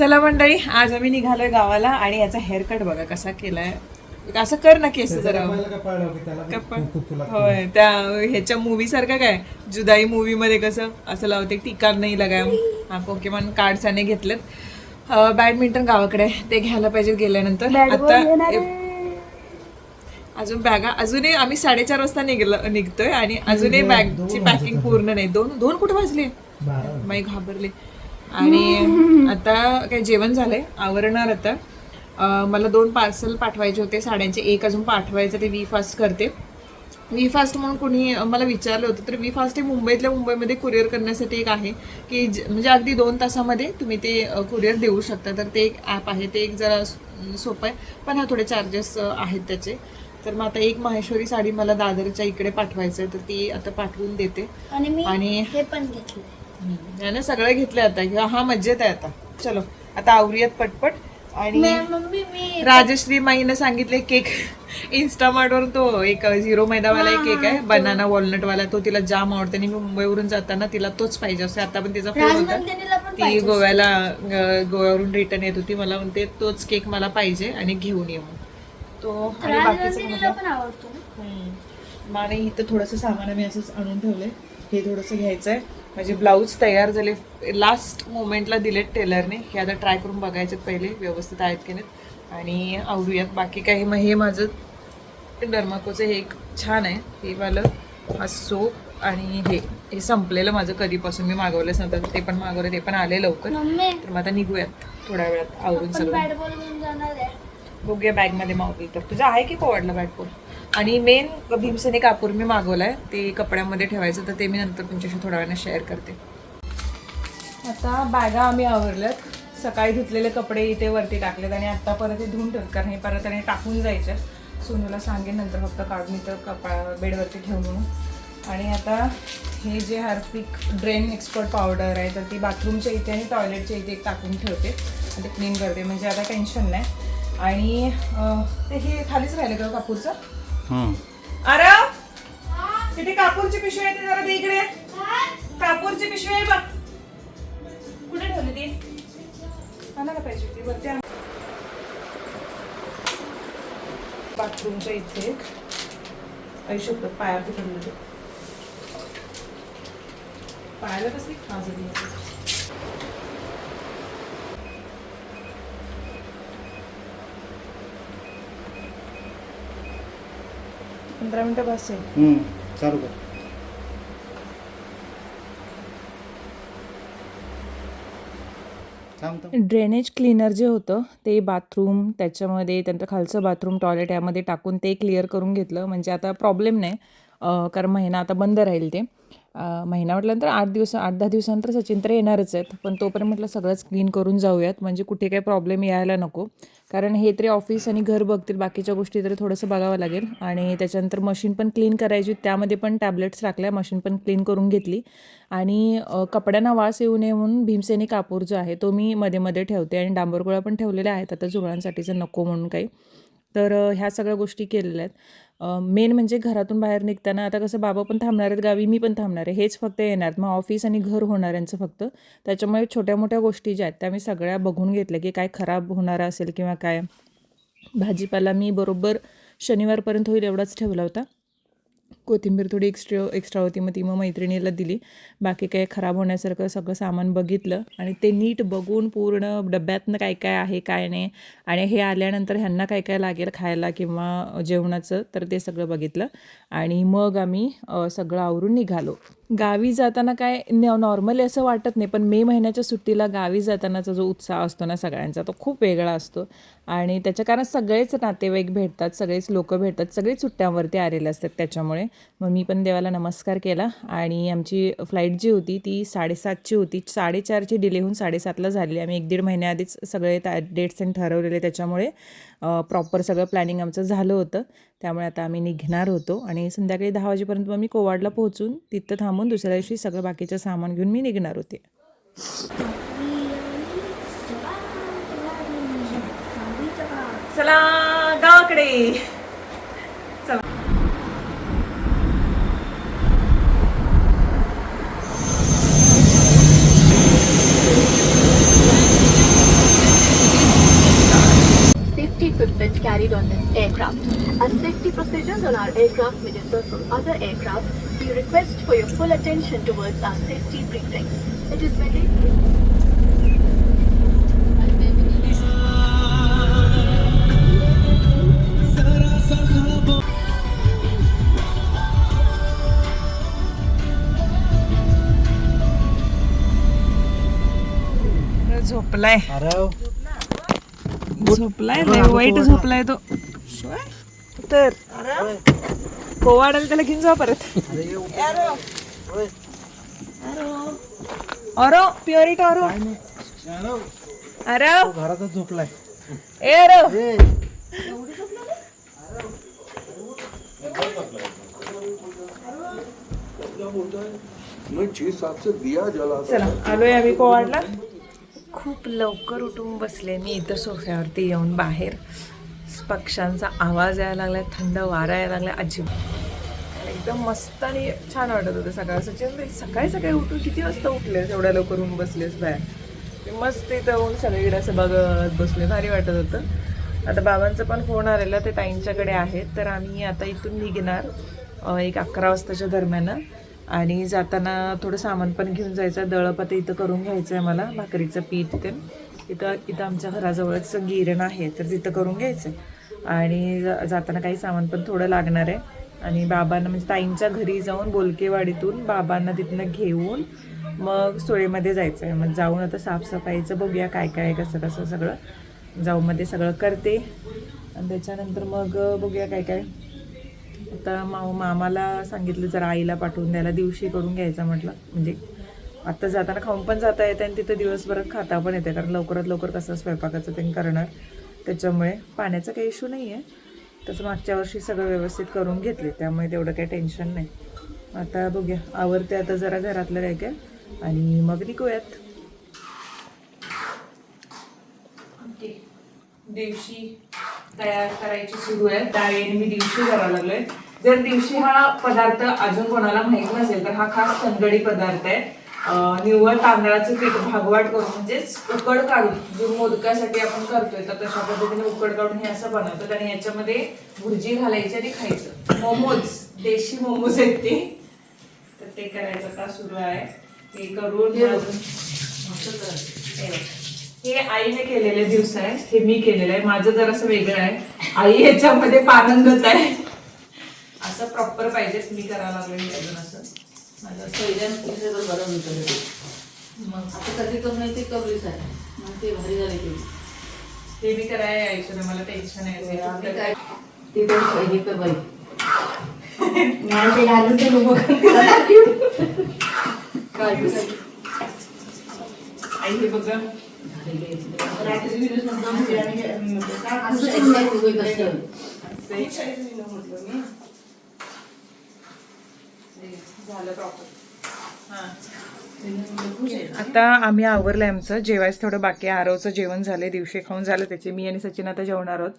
चला मंडळी आज आम्ही निघालोय गावाला आणि याचा हेअरकट बघा कसा केलाय. असं कर ना केस जरा. होय त्या ह्याच्या मूवी सारखं काय? जुदाई मूवी मध्ये कसं? असं लावते टिकार नाही लगाय हा पोकेमॉन कार्ड्स आणि घेतलेत. बॅडमिंटन गावाकडे ते घ्यायला पाहिजे गेल्यानंतर. आता अजून बॅगा अजूनही आम्ही साडेचार वाजता निघलो निघतोय आणि अजूनही बॅगची पॅकिंग पूर्ण नाही. दोन दोन कुठे वाजले? माई घाबरले. आणि आता काय जेवण झालंय आवरणार आता. मला दोन पार्सल पाठवायचे होते साड्यांचे. एक अजून पाठवायचं ते वी फास्ट करते. वी फास्ट म्हणून कोणी मला विचारलं होतं तर वी फास्ट हे मुंबईतल्या मुंबईमध्ये कुरिअर करण्यासाठी एक आहे की म्हणजे अगदी दोन तासामध्ये तुम्ही ते कुरिअर देऊ शकता. तर ते एक ॲप आहे ते एक जरा सोपं आहे पण हा थोडे चार्जेस आहेत त्याचे. तर मग आता एक माहेश्वरी साडी मला दादरच्या इकडे पाठवायचं आहे तर ती आता पाठवून देते. आणि हे पण घेतलं याने सगळं घेतलं आता. किंवा हा मज्जेत आहे आता. चलो आता आवरूयात पटपट. आणि राजश्री माईनं सांगितले केक इंस्टामार्टवर तो एक झिरो मैदावाला एक केक आहे. बनाना वॉलनट वाला तो तिला जाम आवडतो. आणि मुंबईवरून जाताना तिला तोच पाहिजे. असतो आता पण तिचा फोन होता. ती गोव्याला गोव्यावरून रिटर्न येत होती. मला म्हणते तोच केक मला पाहिजे आणि घेऊन ये मग. तो आणि इथं थोडंसं सामान मी असंच आणून ठेवलंय. हे थोडंसं घ्यायचं आहे माझे ब्लाऊज तयार झाले. लास्ट मोमेंटला दिलेत टेलरने हे आता ट्राय करून बघायचे पहिले. व्यवस्थित आहेत की नाहीत. आणि आवरूयात. बाकी काही मग हे माझं डर्माकोचं हे एक छान आहे. हे वालं हा सोप आणि हे. हे संपलेलं माझं कधीपासून. मी मागवलंच नव्हतं. ते पण मागवलं. ते पण आले लवकर. तर मग आता निघूयात. थोड्या वेळात आवरून सगळं. बॅट बॉल घेऊन जाणार आहे. बघूया बॅगमध्ये मावली तर. तुझं आहे की कोवडला बॅटपोल आणि मेन भीमसेने कापूर मी मागवलाय ते कपड्यामध्ये ठेवायचं तर ते मी नंतर तुमच्याशी थोड्या वेळाने शेअर करते. आता बॅगा आम्ही आवरल्यात. सकाळी धुतलेले कपडे इथे वरती टाकलेत आणि आत्ता परत हे धुवून ठेवत कारण हे परत आणि टाकून जायचे सोनूला सांगेन नंतर फक्त काढून इथं कपा बेडवरती ठेवून म्हणून. आणि आता हे जे हार्पिक ड्रेन एक्सपर्ट पावडर आहे तर ती बाथरूमच्या इथे आणि टॉयलेटच्या इथे एक टाकून ठेवते. आणि ते क्लीन करते म्हणजे आता टेन्शन नाही. आणि ते हे खालीच राहिलं का कापूरचं? अरे हो. तिथे कापूरची पिशवी आहे ती जरा दे इकडे. कापूरची पिशवी आहे बघ. कुठे ठेवली ती? आणायला पाहिजे होती. वरती आण. बाथरूमच्या इथे एक पाया तिकडलं ते पायाला कसली खाज आली आहे. पंधरा मिनिटं बस आहे हम्म, चालू कर. थांब थांब. ड्रेनेज क्लीनर जे होतं ते बाथरूम त्याच्यामध्ये त्यानंतर खालचं बाथरूम टॉयलेट यामध्ये टाकून ते क्लिअर करून घेतलं. म्हणजे आता प्रॉब्लेम नाही अं, कारण महिना आता बंद राहील ते. अं, महिना म्हटल्यानंतर आठ दिवस आठ दहा दिवसानंतर सचिन तर येणारच आहेत. पण तोपर्यंत म्हटलं सगळंच क्लीन करून जाऊयात. म्हणजे कुठे काही प्रॉब्लेम यायला नको. कारण हे तरी ऑफिस आणि घर बघतील बाकीच्या गोष्टी तरी थोडंसं बघावं लागेल. आणि त्याच्यानंतर मशीन पण क्लीन करायची त्यामध्ये पण टॅबलेट्स टाकल्या मशीन पण क्लीन करून घेतली. आणि कपड्यांना वास येऊ नये म्हणून भीमसेनी कापूर जो आहे तो मी मध्ये मध्ये ठेवते. आणि डांबरगोळा पण ठेवलेल्या आहेत आता जुळांसाठीचं नको म्हणून काही. तर ह्या सगळ्या गोष्टी केलेल्या आहेत. मेन म्हणजे घरातून बाहेर निघताना आता कसं बाबा पण थांबणार आहेत गावी मी पण थांबणार आहे हेच फक्त येणार. मग ऑफिस आणि घर होणार यांचं फक्त. त्याच्यामुळे छोट्या मोठ्या गोष्टी ज्या आहेत त्या मी सगळ्या बघून घेतल्या की काय खराब होणार असेल किंवा काय. भाजीपाला मी बरोबर शनिवारपर्यंत होईल एवढाच ठेवला होता. कोथिंबीर थोडी एक्स्ट्रा एक्स्ट्रा होती मग ती मग मैत्रिणीला दिली. बाकी काय खराब होण्यासारखं सगळं सामान बघितलं. आणि ते नीट बघून पूर्ण डब्यातनं काय काय आहे काय नाही. आणि हे आल्यानंतर ह्यांना काय काय लागेल खायला किंवा जेवणाचं तर ते सगळं बघितलं. आणि मग आम्ही सगळं आवरून निघालो. गावी जाताना काय नॉर्मली असं वाटत नाही पण मे महिन्याच्या सुट्टीला गावी जातानाचा जो उत्साह असतो ना सगळ्यांचा तो खूप वेगळा असतो. आणि त्याच्या कारण सगळेच नातेवाईक भेटतात सगळेच लोक भेटतात सगळेच सुट्ट्यांवरती आलेले असतात त्याच्यामुळे. मग मी पण देवाला नमस्कार केला आणि आमची फ्लाईट जी होती ती साडेसातची होती. साडेचारची डिले होऊन साडेसातला झाली. आम्ही एक दीड महिन्याआधीच सगळे त्या डेट्स आणि ठरवलेले त्याच्यामुळे. प्रॉपर सगळं प्लॅनिंग आमचं झालं होतं. त्यामुळे आता आम्ही निघणार होतो आणि संध्याकाळी दहा वाजेपर्यंत मग मी कोवाडला पोहोचून तिथं थांबून दुसऱ्या दिवशी सगळं बाकीचं सामान घेऊन मी निघणार होते. चला गावाकडे. For your full attention towards our safety briefing. It is maintained. झोपलाय झोपलाय लय वाईट झोपलाय तो तर पोवाडाला त्याला घेऊन जा परत. अरो प्युरिट अरो. अरे. घरातच झोपलाय ए अरो. सात चला आलोय आम्ही पोवाडला खूप लवकर उठून बसले मी इथं सोफ्यावरती येऊन बाहेर. पक्ष्यांचा आवाज यायला लागलाय थंड वारा यायला लागलाय अजिब एकदम मस्त आणि छान वाटत होतं सकाळ. सचिन सकाळी सकाळी उठून किती वाजता उठलेस? एवढ्या लवकर होऊन बसलेस बाहेर. ते मस्त इथं होऊन सगळीकडे असं बघत बसले भारी वाटत होतं. आता बाबांचं पण फोन आलेला ते ताईंच्याकडे आहेत. तर आम्ही आता इथून निघणार एक अकरा वाजताच्या दरम्यान. आणि जाताना थोडं सामान पण घेऊन जायचं दळप इथं करून घ्यायचं आहे मला भाकरीचं पीठ ते इथं इथं आमच्या घराजवळच गिरण आहे तर तिथं करून घ्यायचं आहे आणि जाताना काही सामान पण थोडं लागणार आहे. आणि बाबांना म्हणजे ताईंच्या घरी जाऊन बोलकेवाडीतून बाबांना तिथनं घेऊन मग सोयेमध्ये जायचं आहे मग जाऊन आता साफसफाईचं बघूया काय काय आहे, कसं कसं सगळं. जाऊमध्ये सगळं करते. आणि त्याच्यानंतर मग बघूया काय काय. आता मा मामाला सांगितलं जरा आईला पाठवून द्यायला दिवशी करून घ्यायचा म्हटलं. म्हणजे आत्ता जाताना खाऊन पण जाता येते आणि तिथं दिवसभर खाता पण येते कारण लवकरात लवकर कसं स्वयंपाकाचं ते करणार. त्याच्यामुळे पाण्याचा काही इश्यू नाही आहे तसं मागच्या वर्षी सगळं व्यवस्थित करून घेतले त्यामुळे तेवढं काही टेन्शन नाही. आता बघूया. आवरते आता जरा घरातलं काय काय आणि मग निघूयात. दिवशी तयार करायची सुरू आहे. त्यावेळी मी दिवशी करायला लागलोय. जर दिवशी हा पदार्थ अजून कोणाला माहीत नसेल तर हा खास तंगडी पदार्थ आहे. निव्वळ तांदळाचं पीठ भागवाट करून म्हणजेच उकड काढून जो मोदकासाठी आपण करतोय तर तशा पद्धतीने उकड काढून हे असं बनवतात आणि याच्यामध्ये भुर्जी घालायची आणि खायचं. मोमोज देशी मोमोज आहेत ते. तर ते करायचं का सुरू आहे. ते करून हे आईने केलेले दिवस आहे. हे मी केलेलं आहे. माझं जरासं वेगळं आहे. आई ह्याच्यामध्ये पारंगत आहे. असं प्रॉपर पाहिजे मी करायला लागले अजून असं. माझं असं मग? आता कधी कमी ते कबरीच आहे. मग ते भारी झाले ते. ते मी करायला यायचं नाही मला टेन्शन आम्ही आहे काय? ते तर हे कर बाई. काय आई हे बघ. रात्री व्हिडिओ एक नाही उभे कसं झालं प्रॉपर आता आम्ही आवरलंय आमचं. जेवायचं थोडं बाकी आहे. आरवचं जेवण झालंय. दिवशी खाऊन झालं त्याचे. मी आणि सचिन आता जेवणार आहोत.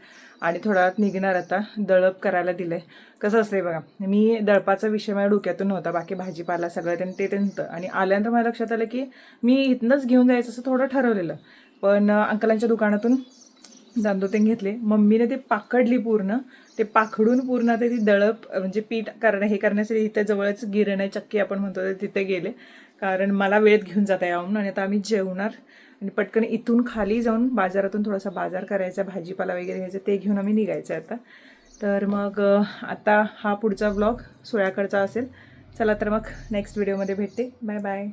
आणि थोड्या वेळात निघणार आता. दळप करायला दिलंय. कसं असतंय बघा. मी दळपाचा विषय माझ्या डोक्यातून नव्हता. बाकी भाजीपाला सगळं त्यांनी ते त्यांचं. आणि आल्यानंतर मला लक्षात आलं की मी इथनंच घेऊन जायचं असं थोडं ठरवलेलं. पण अंकलांच्या दुकानातून दांदोतेन घेतले. मम्मीने ते पाकडली पूर्ण. ते पाखडून पूर्ण ते ती दळप म्हणजे पीठ करणं हे करण्यासाठी इथं जवळच गिरण चक्की आपण म्हणतो ते तिथे गेले. कारण मला वेळेत घेऊन जाता यावं आणि आता आम्ही जेवणार आणि पटकन इथून खाली जाऊन बाजारातून थोडासा बाजार करायचा भाजीपाला वगैरे घ्यायचा ते घेऊन आम्ही निघायचं आहे आता. तर मग आता हा पुढचा ब्लॉग सोळ्याकडचा असेल. चला तर मग नेक्स्ट व्हिडिओमध्ये भेटते. Bye bye